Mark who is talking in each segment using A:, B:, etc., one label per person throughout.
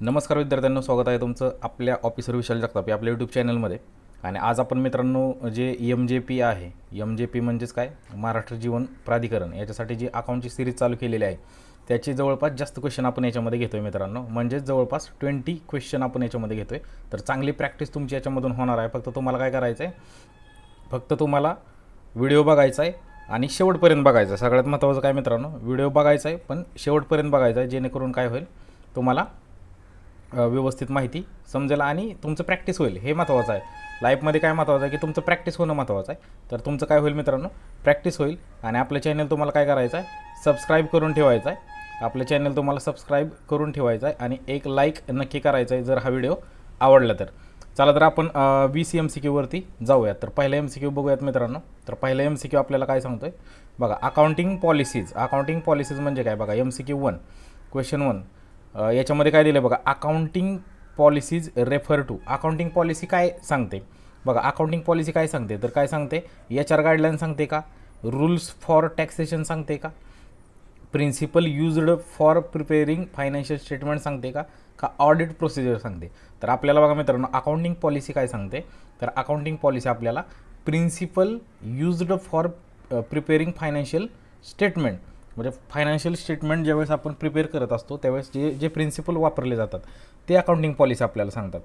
A: नमस्कार विद्यार्थ्यांनो स्वागत आहे तुमचं आपल्या ऑफिसर विशाल जगताप या आपल्या यूट्यूब चॅनलमध्ये आणि आज आपण मित्रांनो जे एम जे पी आहे एम जे पी म्हणजेच काय? महाराष्ट्र जीवन प्राधिकरण याच्यासाठी जी अकाउंटची सिरीज चालू केलेली आहे त्याची जवळपास जास्त क्वेश्चन आपण याच्यामध्ये घेतो आहे मित्रांनो. म्हणजेच जवळपास ट्वेंटी क्वेश्चन आपण याच्यामध्ये घेतो आहे तर चांगली प्रॅक्टिस तुमची याच्यामधून होणार आहे. फक्त तुम्हाला काय करायचं आहे फक्त तुम्हाला व्हिडिओ बघायचा आहे आणि शेवटपर्यंत बघायचं आहे. सगळ्यात महत्त्वाचं काय मित्रांनो? व्हिडिओ बघायचा आहे पण शेवटपर्यंत बघायचा आहे जेणेकरून काय होईल? तुम्हाला व्यवस्थित माहिती समजेल आणि तुमचं प्रॅक्टिस होईल. हे महत्त्वाचं आहे. लाईफमध्ये काय महत्त्वाचं आहे की तुमचं प्रॅक्टिस होणं महत्त्वाचं आहे. तर तुमचं काय होईल मित्रांनो? प्रॅक्टिस होईल आणि आपलं चॅनल तुम्हाला काय करायचं आहे? सबस्क्राईब करून ठेवायचं आहे. आपलं चॅनल तुम्हाला सबस्क्राईब करून ठेवायचं आहे आणि एक लाईक नक्की करायचं आहे जर हा व्हिडिओ आवडला तर. चला तर आपण वी सी एम सी क्यूवरती जाऊयात. तर पहिला एम सी क्यू बघूयात मित्रांनो. तर पहिला एम सी क्यू आपल्याला काय सांगतो आहे बघा अकाउंटिंग पॉलिसीज अकाउंटिंग पॉलिसीज म्हणजे काय? बघा M C Q one question one याच्यामध्ये काय दिलं बघा accounting policies refer to accounting policy काय सांगते? बघा अकाउंटिंग पॉलिसी काय सांगते? तर काय सांगते? एच आर गाईडलाईन सांगते का? रूल्स फॉर टॅक्सेशन सांगते का? Principle used for preparing financial statement सांगते का? का ऑडिट प्रोसिजर सांगते? तर आपल्याला बघा मित्रांनो अकाउंटिंग पॉलिसी काय सांगते? तर अकाउंटिंग पॉलिसी आपल्याला principle used for preparing financial statement म्हणजे फायनान्शियल स्टेटमेंट ज्यावेळेस आपण प्रिपेअर करत असतो त्यावेळेस जे जे प्रिन्सिपल वापरले जातात ते अकाउंटिंग पॉलिसी आपल्याला सांगतात.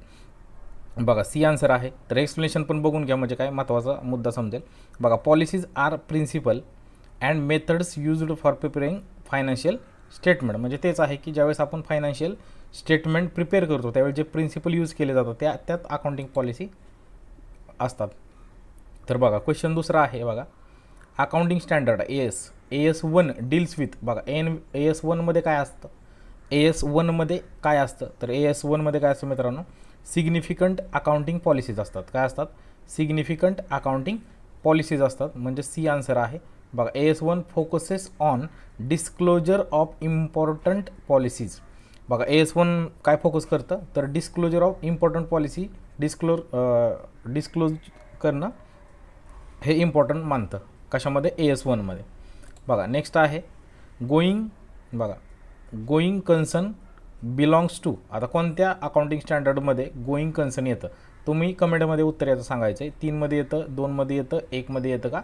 A: बघा सी आन्सर आहे. तर एक्सप्लेनेशन पण बघून घ्या म्हणजे काय महत्त्वाचा मुद्दा समजेल. बघा policies are principle and methods used for preparing financial statement म्हणजे तेच आहे की ज्यावेळेस आपण फायनान्शियल स्टेटमेंट प्रिपेअर करतो त्यावेळेस जे प्रिन्सिपल यूज केले जातात त्या त्यात अकाउंटिंग पॉलिसी असतात. तर बघा क्वेश्चन दुसरा आहे बघा. Accounting standard S A S one deals with बघा एन ए एस वनमध्ये काय असतं? ए एस वनमध्ये काय असतं? तर ए एस वनमध्ये काय असतं मित्रांनो? सिग्निफिकंट अकाउंटिंग पॉलिसीज असतात. काय असतात? सिग्निफिकंट अकाउंटिंग पॉलिसीज असतात. म्हणजे सी आन्सर आहे. बघा A S one focuses on disclosure of important policies बघा ए एस वन काय फोकस करतं? तर disclosure of important policy disclose disclose करणं हे इम्पॉर्टंट मानतं. कशामध्ये? ए एस वनमध्ये बघा नेक्स्ट आहे गोईंग बघा गोईंग कन्सर्न बिलॉंग्स टू आता कोणत्या अकाउंटिंग स्टँडर्डमध्ये गोईंग कन्सर्न येतं? तुम्ही कमेंटमध्ये उत्तर याचं सांगायचं आहे तीनमध्ये येतं दोनमध्ये येतं एकमध्ये येतं का?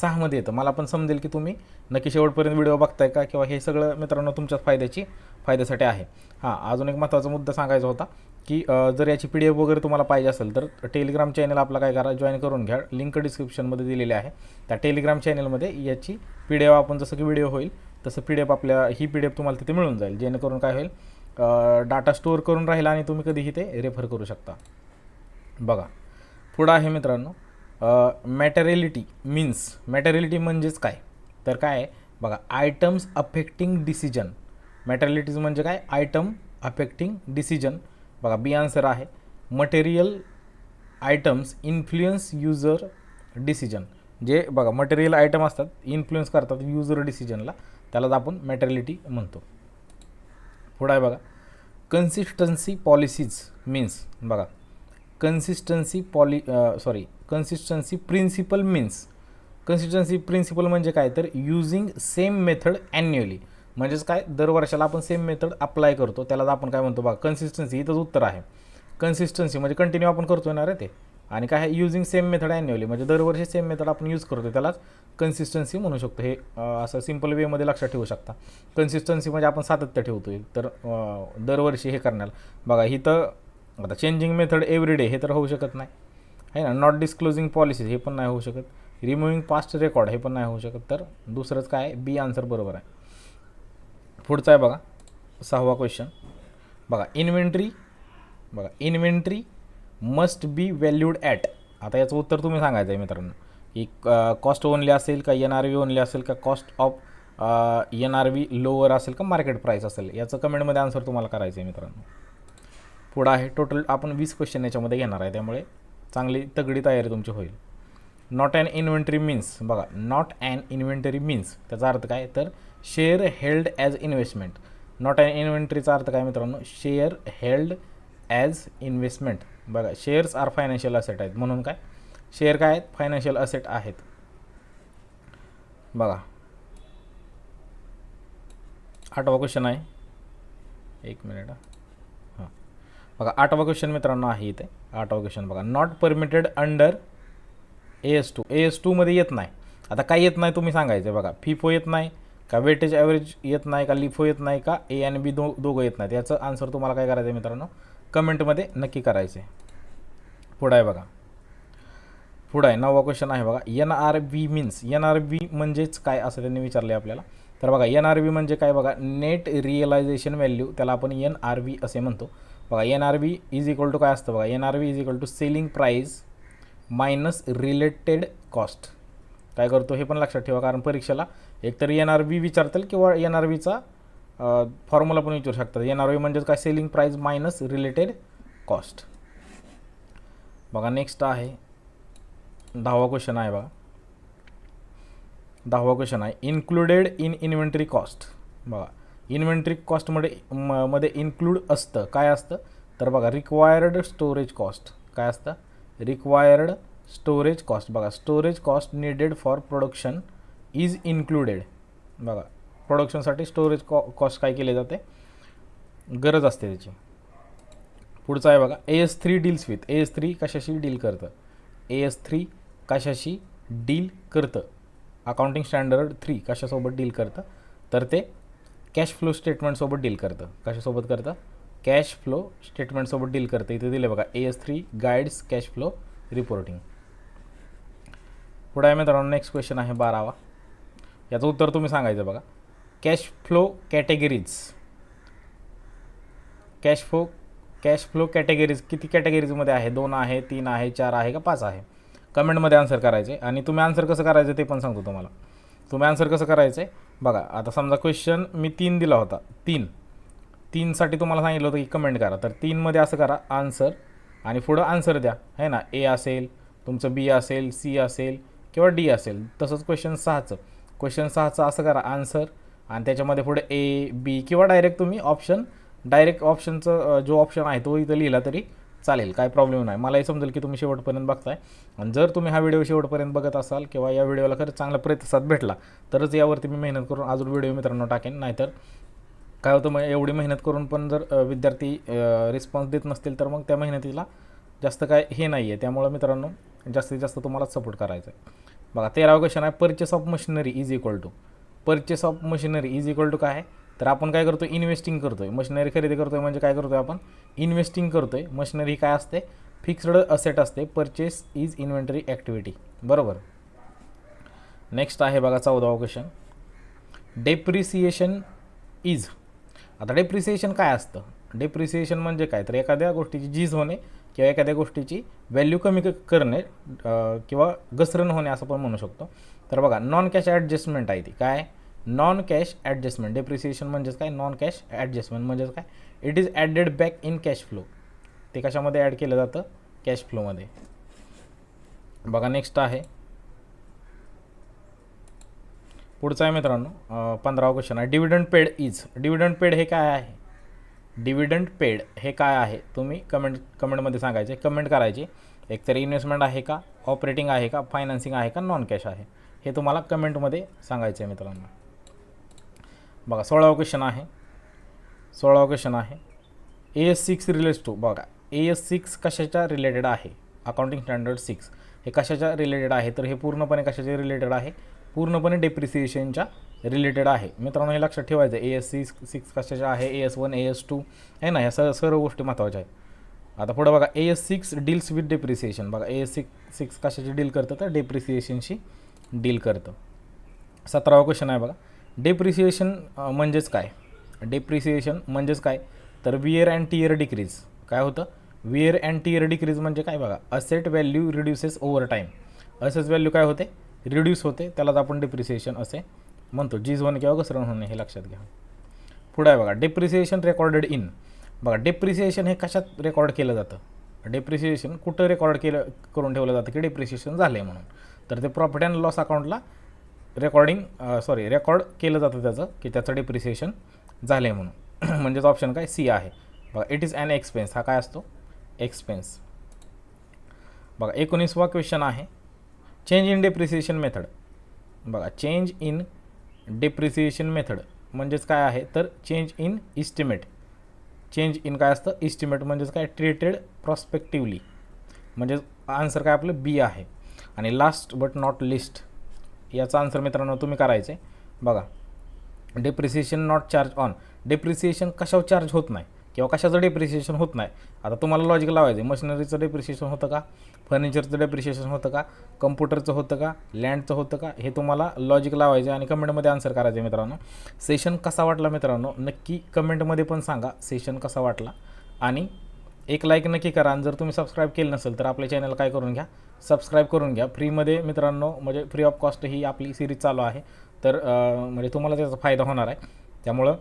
A: सहामध्ये येतं. मला पण समजेल की तुम्ही नक्की शेवटपर्यंत व्हिडिओ बघताय का? किंवा हे सगळं मित्रांनो तुमच्याच फायद्याची फायद्यासाठी आहे. हां अजून एक महत्त्वाचा मुद्दा सांगायचा होता. की जर याची पी डी एफ वगैरे तुम्हाला पाहिजे असेल तर टेलिग्राम चॅनल आपला काय करा जॉईन करून घ्या. लिंक डिस्क्रिप्शनमध्ये दिलेली आहे. त्या टेलिग्राम चॅनलमध्ये याची पी डी एफ आपण जसं की व्हिडिओ होईल तसं पी डी एफ आपल्या ही पी डी एफ तुम्हाला तिथे मिळून जाईल. जेणेकरून काय होईल डाटा स्टोअर करून राहील आणि तुम्ही कधीही ते रेफर करू शकता. बघा. पुढं आहे मित्रांनो मॅटेरिलिटी मीन्स मॅटेरिलिटी म्हणजेच काय? तर काय आहे? बघा आयटम्स अफेक्टिंग डिसिजन मॅटेरिलिटीज म्हणजे काय? आयटम अफेक्टिंग डिसिजन बघा बी आन्सर आहे. Material items influence user decision जे बघा मटेरियल आयटम असतात इन्फ्लुएन्स करतात युजर डिसिजनला त्यालाच आपण मॅटेरिलिटी म्हणतो. पुढं आहे बघा. कन्सिस्टन्सी पॉलिसीज मीन्स बघा. Consistency poli sorry consistency principle means consistency principle म्हणजे काय? तर युझिंग सेम मेथड ॲन्युअली म्हणजेच काय दर वर्षाला आपण सेम मेथड अप्लाय करतो. त्यालाच आपण काय म्हणतो बघा कन्सिस्टन्सी इथंच उत्तर आहे. कन्सिस्टन्सी म्हणजे कंटिन्यू आपण करतो ना रे ते. आणि काय आहे युझिंग सेम मेथड ॲन्युअली म्हणजे दरवर्षी सेम मेथड आपण यूज करतो त्यालाच कन्सिस्टन्सी म्हणू शकतो. हे असं सिंपल वेमध्ये लक्षात ठेवू शकता. कन्सिस्टन्सी म्हणजे आपण सातत्य ठेवतो तर दरवर्षी हे करण्याला. बघा ही तर आता चेंजिंग मेथड एव्हरी डे हे तर होऊ शकत नाही. आहे ना? नॉट डिस्क्लोजिंग पॉलिसीज हे पण नाही होऊ शकत. रिमूव्हिंग पास्ट रेकॉर्ड हे पण नाही होऊ शकत. तर दुसरंच काय आहे? बी आन्सर बरोबर आहे. पुढचा आहे बघा. सहावा क्वेश्चन बघा इन्व्हेंटरी बघा inventory must be valued at आता याचं उत्तर तुम्ही सांगायचं आहे मित्रांनो. की कॉस्ट ओनली असेल का एन आर व्ही ओनली असेल का cost of N R V lower असेल का मार्केट प्राईस असेल? याचं कमेंटमध्ये आन्सर तुम्हाला करायचं आहे मित्रांनो. पुढं आहे टोटल आपण वीस क्वेश्चन याच्यामध्ये घेणार आहे. त्यामुळे चांगली तगडी तयारी तुमची होईल. नॉट ॲन इन्व्हेंटरी मीन्स बघा नॉट ॲन इन्व्हेंटरी मीन्स त्याचा अर्थ काय? तर share held as investment not an इन्व्हेंटरीचा अर्थ काय मित्रांनो? शेअर हेल्ड ॲज इन्व्हेस्टमेंट बघा शेअर्स आर फायनान्शियल असेट आहेत. म्हणून काय? शेअर काय आहेत? फायनान्शियल असेट आहेत. बघा. आठवा क्वेश्चन आहे. एक मिनिट हां. बघा आठवा क्वेश्चन मित्रांनो आहे इथे. आठवा क्वेश्चन बघा. Not permitted under A S two A S टूमध्ये येत नाही. आता काय येत नाही तुम्ही सांगायचं बघा. फिफो येत नाही का वेटेज ॲव्हरेज येत नाही का लिफो येत नाही का ए आणि बी दो दोघं येत नाहीत? याचं आन्सर तुम्हाला काय करायचं आहे मित्रांनो कमेंटमध्ये नक्की करायचं आहे पुढं आहे बघा. पुढं आहे. नववा क्वेश्चन आहे बघा. N R B means N R B म्हणजेच काय असं त्यांनी विचारलं आहे आपल्याला? तर बघा एन आर बी म्हणजे काय बघा? नेट रिअलायझेशन व्हॅल्यू त्याला आपण एन आर बी असे म्हणतो. बघा N R B is equal to काय असतं बघा? N R B is equal to selling price minus related cost. काय करतो हे पण लक्षात ठेवा कारण परीक्षेला एकतर एन आर बी विचारतील किंवा एन आर बीचा फॉर्म्युला पण विचारू शकतात. एन आर बी म्हणजेच काय? Selling price minus related cost बघा नेक्स्ट आहे. दहावा क्वेश्चन आहे बघा. दहावा क्वेश्चन आहे. इन्क्लुडेड इन इन्व्हेंटरी कॉस्ट बघा इन्व्हेंटरी कॉस्टमध्ये म मध्ये इन्क्लूड असतं. काय असतं? तर बघा रिक्वायर्ड स्टोरेज कॉस्ट काय असतं? रिक्वायर्ड स्टोरेज कॉस्ट बघा storage cost needed for production is included बघा प्रोडक्शनसाठी स्टोरेज कॉ कॉस्ट काय केले जाते? गरज असते त्याची. पुढचं आहे बघा A S three deals with A S three कशाशी डील करतं? ए एस थ्री कशाशी डील करतं? अकाउंटिंग स्टँडर्ड थ्री कशासोबत डील करतं? तर ते कॅश फ्लो स्टेटमेंटसोबत डील करतं. कशासोबत करतं? कॅश फ्लो स्टेटमेंटसोबत डील करते. इथे दिले बघा A S three guides cash flow reporting पुढे आहे मित्रांनो नेक्स्ट क्वेश्चन आहे बारावा. याचं उत्तर तुम्ही सांगायचं बघा. Cash flow categories cash flow cash flow categories किती कॅटेगरीजमध्ये आहे? दोन आहे तीन आहे चार आहे का पाच आहे? कमेंटमध्ये आन्सर करायचे. आणि तुम्ही आन्सर कसं करायचं ते पण सांगतो तुम्हाला. तुम्ही आन्सर कसं करायचं आहे बघा आता समजा क्वेश्चन मी तीन दिला होता. तीन. तीनसाठी तुम्हाला सांगितलं होतं की कमेंट करा. तर तीनमध्ये असं करा आन्सर आणि पुढं आन्सर द्या. है ना? ए असेल तुमचं बी असेल सी असेल किंवा डी असेल. तसंच क्वेश्चन सहाचं. क्वेश्चन सहाचं असं करा आन्सर आणि त्याच्यामध्ये पुढे ए बी किंवा डायरेक्ट तुम्ही ऑप्शन डायरेक्ट ऑप्शनचं जो ऑप्शन आहे तो इथं लिहिला तरी चालेल. काय प्रॉब्लेम नाही. मलाही समजेल की तुम्ही शेवटपर्यंत बघताय. आणि जर तुम्ही हा व्हिडिओ शेवटपर्यंत बघत असाल किंवा या व्हिडिओला खरंच चांगला प्रतिसाद भेटला तरच यावरती मी मेहनत करून अजून व्हिडिओ मित्रांनो टाकेन. नाहीतर काय होतं मग एवढी मेहनत करून पण जर विद्यार्थी रिस्पॉन्स देत नसतील तर मग त्या मेहनतीला जास्त काय हे नाही आहे त्यामुळं मित्रांनो जास्तीत जास्त तुम्हाला सपोर्ट करायचा आहे बघा तेरावा क्वेश्चन आहे purchase of machinery is equal to purchase of machinery is equal to काय आहे? तर आपण काय करतो इन्व्हेस्टिंग करतो आहे मशिनरी खरेदी करतो आहे म्हणजे काय करतो आहे आपण? इन्व्हेस्टिंग करतो आहे मशिनरी काय असते? फिक्स्ड असेट असते. परचेस इज इन्व्हेंटरी ॲक्टिव्हिटी बरोबर? नेक्स्ट आहे बघा चौदावा क्वेश्चन डेप्रिसिएशन इज आता डेप्रिसिएशन काय असतं? डेप्रिसिएशन म्हणजे काय? तर एखाद्या गोष्टीची झीज होणे किंवा एखाद्या गोष्टीची व्हॅल्यू कमी क- करणे किंवा घसरण होणे असं पण म्हणू शकतो. तर बघा नॉन कॅश ॲडजस्टमेंट आहे ती. काय? नॉन कॅश ॲडजस्टमेंट डेप्रिसिएशन म्हणजेच काय? नॉन कॅश ॲडजस्टमेंट म्हणजेच काय? It is added back in cash flow ते कशामध्ये ॲड केलं जातं? कॅश फ्लोमध्ये बघा नेक्स्ट आहे. पुढचा आहे मित्रांनो पंधरावा क्वेश्चन आहे. Dividend paid is dividend paid हे काय आहे? डिव्हिडंड पेड हे काय आहे? तुम्ही कमेंट कमेंटमध्ये सांगायचे कमेंट करायचे. एकतर इन्व्हेस्टमेंट आहे का? ऑपरेटिंग आहे का? फायनान्सिंग आहे का? नॉन कॅश आहे. हे तुम्हाला कमेंटमध्ये सांगायचं आहे मित्रांनो. बघा सोळावा क्वेश्चन आहे. सोळावा क्वेश्चन आहे. A S six relates to बघा ए एस सिक्स कशाच्या रिलेटेड आहे? अकाउंटिंग स्टँडर्ड सिक्स हे कशाच्या रिलेटेड आहे? तर हे पूर्णपणे कशाच्या रिलेटेड आहे? पूर्णपणे डेप्रिसिएशनच्या रिलेटेड आहे. मित्रांनो हे लक्षात ठेवायचं आहे. ए एस सिक्स सिक्स कशाच्या आहे? A S one A S two आहे ना? ह्या सर्व सर्व गोष्टी महत्त्वाच्या आहेत. आता पुढं बघा. A S six deals with depreciation बघा ए एस सिक्स सिक्स कशाची डील करतं? तर डेप्रिसिएशनशी डील करतं. सतरावा क्वेश्चन आहे बघा. डेप्रिसिएशन म्हणजेच काय? डेप्रिसिएशन म्हणजेच काय? तर वियर अँड टीयर डिक्रीज काय होतं? वियर अँड टीयर डिक्रीज म्हणजे काय बघा? Asset value reduces over time assess value काय होते? रिड्यूस होते त्यालाच आपण डिप्रिसिएशन असे म्हणतो. जीज होणे किंवा घसरण होणे हे लक्षात घ्या. पुढे आहे बघा डेप्रिसिएशन रेकॉर्डेड इन बघा डेप्रिसिएशन हे कशात रेकॉर्ड केलं जातं? डेप्रिसिएशन कुठं रेकॉर्ड केलं करून ठेवलं जातं की डेप्रिसिएशन झालं आहे म्हणून? तर ते प्रॉफिट अँड लॉस अकाउंटला रेकॉर्डिंग सॉरी रेकॉर्ड केलं जातं त्याचं की त्याचं डेप्रिसिएशन झालं आहे म्हणून. म्हणजेच ऑप्शन काय? सी आहे. बघा इट इज ॲन एक्सपेन्स हा काय असतो? एक्सपेन्स बघा एकोणीसवा क्वेश्चन आहे. Change in depreciation method. बघा चेंज इन डेप्रिसिएशन मेथड म्हणजेच काय आहे? तर change in estimate. Change in काय असतं? इस्टिमेट म्हणजेच काय? Treated prospectively. म्हणजेच आन्सर काय आपलं? बी आहे. आणि लास्ट बट नॉट लिस्ट याचा आन्सर मित्रांनो तुम्ही करायचं आहे बघा depreciation not charge on depreciation कशावर चार्ज होत नाही? किंवा कशाचं डेप्रिसिएशन होत नाही. आता तुम्हाला लॉजिक लावायचं आहे मशिनरीचं डेप्रिसिएशन होतं का? फर्निचरचं डेप्रिसिएशन होतं का? कम्प्युटरचं होतं का? लँडचं होतं का? हे तुम्हाला लॉजिक लावायचं आणि कमेंटमध्ये आन्सर करायचं मित्रांनो. सेशन कसा वाटला मित्रांनो? नक्की कमेंटमध्ये पण सांगा. सेशन कसा वाटला? आणि एक लाईक नक्की करा. आणि जर तुम्ही सबस्क्राईब केलं नसेल तर आपल्या चॅनल काय करून घ्या? सबस्क्राईब करून घ्या. फ्रीमध्ये मित्रांनो म्हणजे फ्री ऑफ कॉस्ट ही आपली सिरीज चालू आहे. तर म्हणजे तुम्हाला त्याचा फायदा होणार आहे. त्यामुळं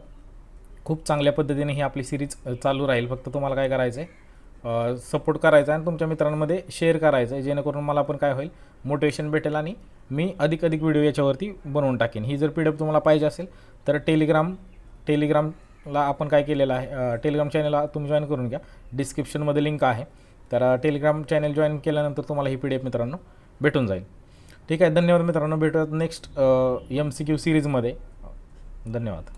A: खूप चांगल्या पद्धतीने ही आपली सिरीज चालू राहील. फक्त तुम्हाला काय करायचं आहे सपोर्ट करायचा आहे आणि तुमच्या मित्रांमध्ये शेअर करायचं आहे जेणेकरून मला पण काय होईल मोटिवेशन भेटेल आणि मी अधिक अधिक व्हिडिओ याच्यावरती बनवून टाकेन. ही जर पी डी एफ तुम्हाला पाहिजे असेल तर टेलिग्राम टेलिग्रामला आपण काय केलेलं आहे टेलिग्राम चॅनलला तुम्ही जॉईन करून घ्या. डिस्क्रिप्शनमध्ये लिंक आहे. तर टेलिग्राम चॅनल जॉईन केल्यानंतर तुम्हाला ही पी डी एफ मित्रांनो भेटून जाईल. ठीक आहे धन्यवाद मित्रांनो. भेटूयात नेक्स्ट एम सी क्यू सिरीजमध्ये धन्यवाद.